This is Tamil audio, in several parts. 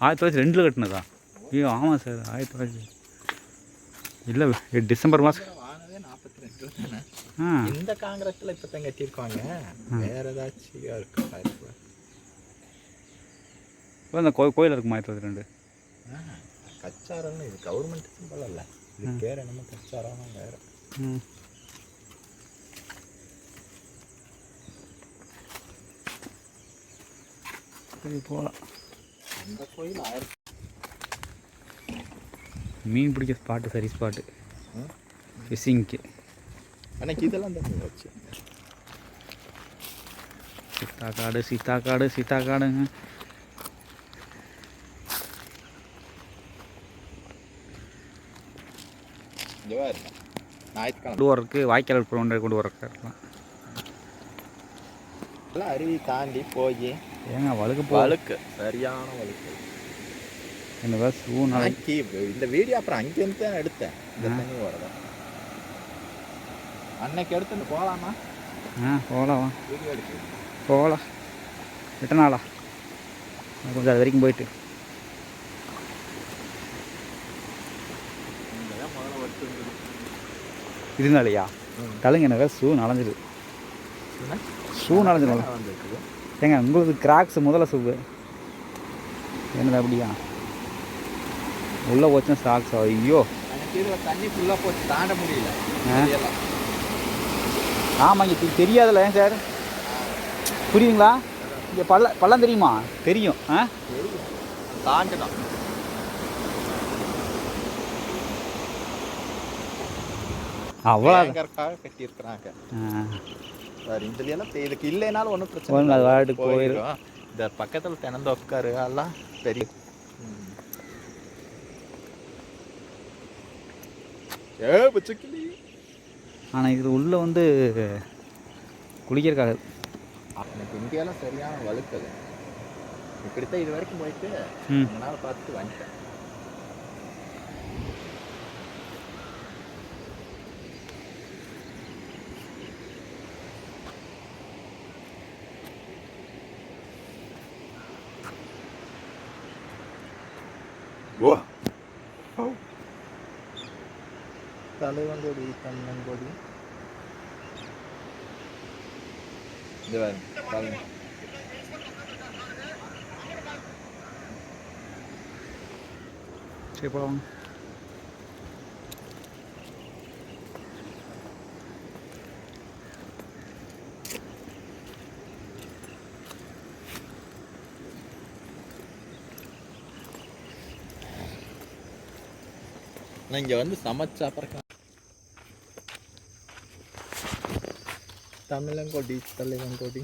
ஆயிரத்தி தொள்ளாயிரத்தி ரெண்டில் கட்டினதா? ஐயோ ஆமாம் சார் ஆயிரத்தி தொள்ளாயிரத்தி இல்லை டிசம்பர் மாதம் இந்த காங்கிரஸ்ல இப்போ தான் கட்டியிருக்காங்க வேற ஏதாச்சும் இருக்கு வாய்ப்பு. இப்போ இந்த கோ கோயில் இருக்குமா ஆயிரத்தி தொள்ளாயிரத்தி ரெண்டு? கச்சாரம்னு இது கவர்மெண்ட் சிம்பிள் அல்ல. இது பேர் என்னமோ கச்சாரம் வேற. சரி போகலாம் அந்த கோயில் ஆயிரத்தி மீன் பிடிக்க ஸ்பாட்டு சரி ஸ்பாட்டு. ஃபிஷிங்க்கு அன்னைக்கு இதெல்லாம் தான் வச்சு. சீத்தாக்காடு சீத்தாக்காடு சீத்தாக்காடுங்க. கொண்டு வரக்கு வாய்க்கால் கொண்டு கொண்டு வரக்கு. இருக்கலாம் எல்லாம் அருவி தாண்டி போய் ஏங்க வழுக்கு வழுக்கு சரியான வழுக்கு. என்ன ஷூ நாளை நாளைக்கு இந்த வீடியோ அப்புறம் அங்கேருந்து தான் எடுத்தேன். இந்த. தண்ணி வரத அன்னைக்கு எடுத்துட்டு போகலாமா ஆ போகலாம் வீடியோ எடுத்து. போகலாம் எத்தனை நாளா? கொஞ்சம் அது வரைக்கும் போயிட்டு. எடுத்து இதனாலயா தலைங்க எனக்கு ஷூ நனைஞ்சிது ஷூ நனைஞ்சிடும் ஏங்க உங்களுக்கு கிராக்ஸ் முதல்ல ஷூ என்னது அப்படியா உள்ளே போச்சுன்னா ஸ்டாக்ஸ் ஐயோ. தண்ணி ஃபுல்லாக போச்சு தாண்ட முடியல. ஆ. இதெல்லாம். ஆமாம் இங்கே தெரியாதுல்ல ஏன் சார்? புரியுதுங்களா? இங்கே பள்ள பள்ளம் தெரியுமா? தெரியும் ஆ? தாண்டணும் அவ்வளோ கட்டியிருக்கிறாங்க. வேறு இதுல எல்லாம் இதுக்கு இல்லைனாலும் ஒன்றும் பிரச்சனை. அது போயிரும். இந்த பக்கத்தில் தென்னந்தோப்புக்காரு எல்லாம் பெரிய பச்சைக்கிளி. ஆனால் இது உள்ளே வந்து குளிக்கிறக்காக எனக்கு இங்கேயெல்லாம் சரியான வழுக்கது இப்படித்தான் இது வரைக்கும் போயிட்டு நாள் பார்த்துட்டு வந்துட்டேன். தன்னங்கொடி இது பாருங்க, பாருங்க. சரி போகலாம் நான் இங்க வந்து சமைச்சா பிறக்க தமிழங்கொடி தலைவங்கொடி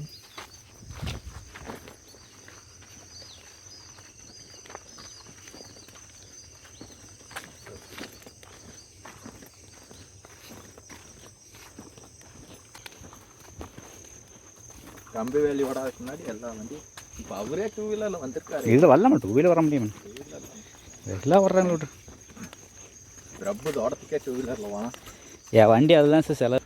கம்பி வேலி ஓடாதுக்கு முன்னாடி எல்லாம் வண்டி இப்போ அவரே டூ வீலரில் வந்திருக்காரு இதில் வரல டூ வீலர் வர முடியும் எல்லாம் வர்றாங்க விட்டு ரப்பு தோட்டத்துக்கே டூ வீலரில் என் வண்டி அதுதான் சார் செலவு?